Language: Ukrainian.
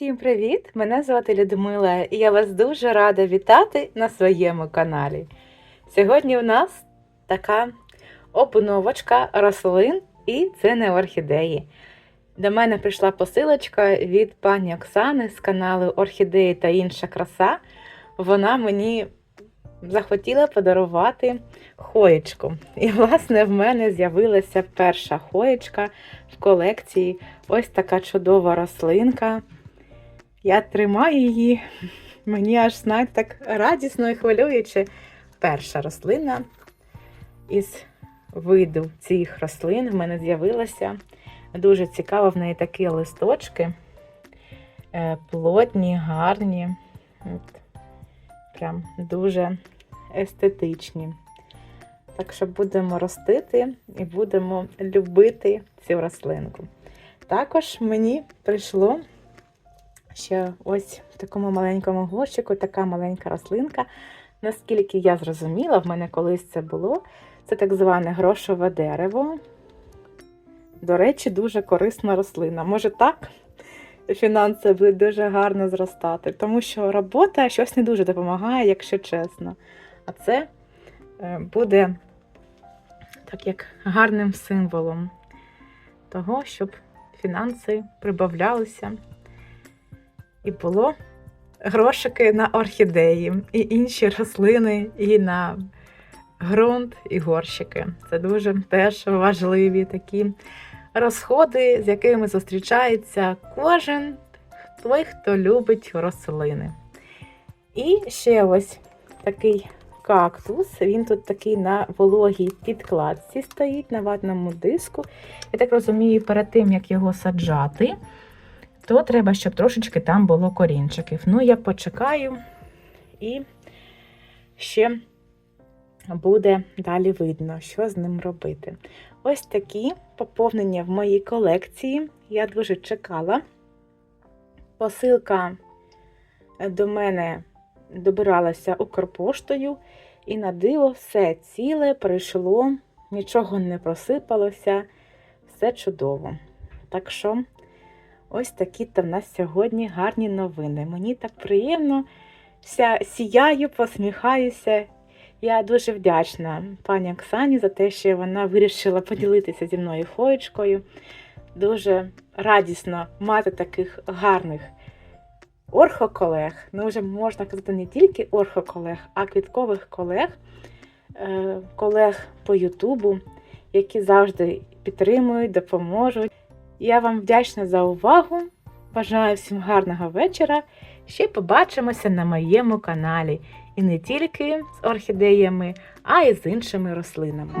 Всім привіт! Мене звати Людмила і я вас дуже рада вітати на своєму каналі. Сьогодні у нас така обновочка рослин, і це не орхідеї. До мене прийшла посилочка від пані Оксани з каналу Орхідеї та інша краса. Вона мені захотіла подарувати хоєчку. І, власне, в мене з'явилася перша хоєчка в колекції. Ось така чудова рослинка. Я тримаю її, мені аж навіть так радісно і хвилююче. Перша рослина із виду цих рослин в мене з'явилася. Дуже цікаво, в неї такі листочки, е, плотні, гарні, От. прям дуже естетичні. Так що будемо ростити і будемо любити цю рослинку. Також мені прийшло ще ось в такому маленькому горщику така маленька рослинка. Наскільки я зрозуміла, в мене колись це було. Це так зване грошове дерево. До речі, дуже корисна рослина. Може так, фінанси будуть дуже гарно зростати, тому що робота щось не дуже допомагає, якщо чесно. А це е, буде так як гарним символом того, щоб фінанси прибавлялися і було грошики на орхідеї, і інші рослини, і на ґрунт, і горщики. Це дуже теж важливі такі розходи, з якими зустрічається кожен той, хто любить рослини. І ще ось такий кактус. Він тут такий на вологій підкладці стоїть на ватному диску. Я так розумію, перед тим, як його саджати, то треба, щоб трошечки там було корінчиків. Ну, я почекаю і ще буде далі видно, що з ним робити. Ось такі поповнення в моїй колекції. Я дуже чекала. Посилка до мене добиралася Укрпоштою, і на диво все ціле прийшло, нічого не просипалося, все чудово. Так що, ось такі то в нас сьогодні гарні новини. Мені так приємно, вся сіяю, посміхаюся. Я дуже вдячна пані Оксані за те, що вона вирішила поділитися зі мною хоєчкою. Дуже радісно мати таких гарних орхоколег. Ну, вже можна казати не тільки орхоколег, а квіткових колег, е, колег по Ютубу, які завжди підтримують, допоможуть. Я вам вдячна за увагу. Бажаю всім гарного вечора. Ще побачимося на моєму каналі. І не тільки з орхідеями, а й з іншими рослинами.